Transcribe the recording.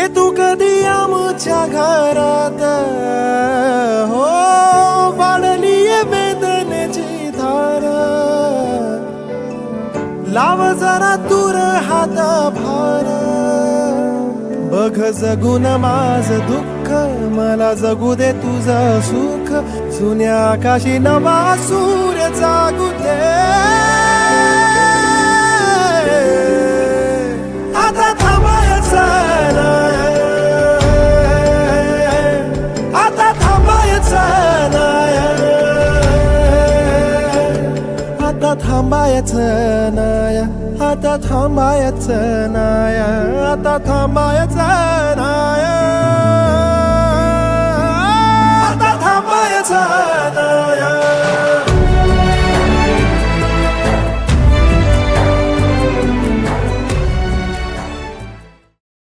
ये तू कधी आमच्या घरात? हो वाढली वेदनेची धार. लाव जरा दूर हात भार. बघ जगून माझ दुःख मला जगू दे तुझं सुख. जुन्या आकाशी नवा सूर्य जागू दे. आता थांबायचं नाय आता थांबायचं नाय आता थांबायचं नाय आता थांबायचं.